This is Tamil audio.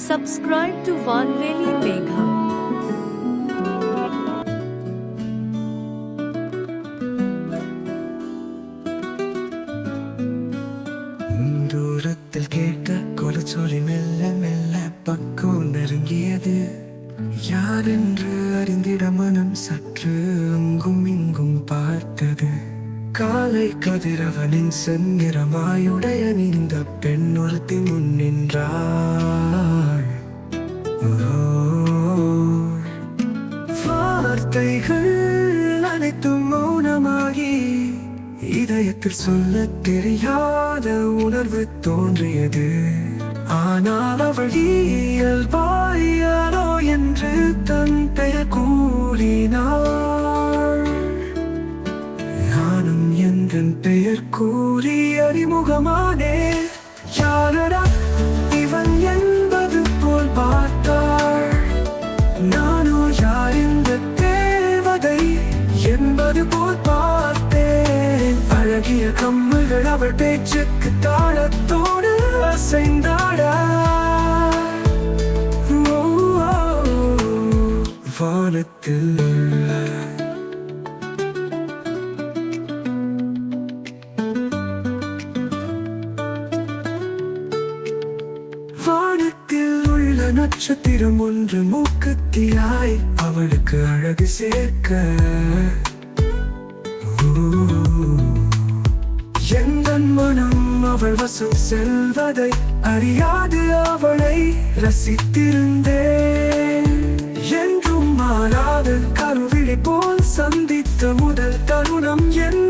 Subscribe to Vanveli Megha. தூரத்தில் கேட்ட கொலச்சொலி மெல்ல மெல்ல பக்கம் நெருங்கியது யார் என்று அறிந்திட மனம் சற்று அங்கும் இங்கும் பார்த்தது காலை கதிரவனின் செந்நிறமாயுடைய இந்த பெண் ஒருத்தி முன் நின்றாள் வார்த்தைகள் அனைத்தும் மௌனமாகி இதயத்தில் சொல்ல தெரியாத உணர்வு தோன்றியது. ஆனால் அவள் இயல்பாயாரோ என்று தன் பெயர் கூறினாள். நானும் என் பெயர் கூறி அறிமுகமானே யாரடா கம்முகள் அவள் பேச்சுக்கு தாளத்தோடு அசைந்தாடா. வானத்தில். வானத்தில் உள்ள நட்சத்திரம் ஒன்று மூக்குத்தியாய் அவளுக்கு அழகு சேர்க்க. எந்த அவள் வசம் செல்வதை அறியாது அவளை ரசித்திருந்தேன். என்றும் மாறாத கருவிழி போல் சந்தித்த முதல் தருணம் எந்த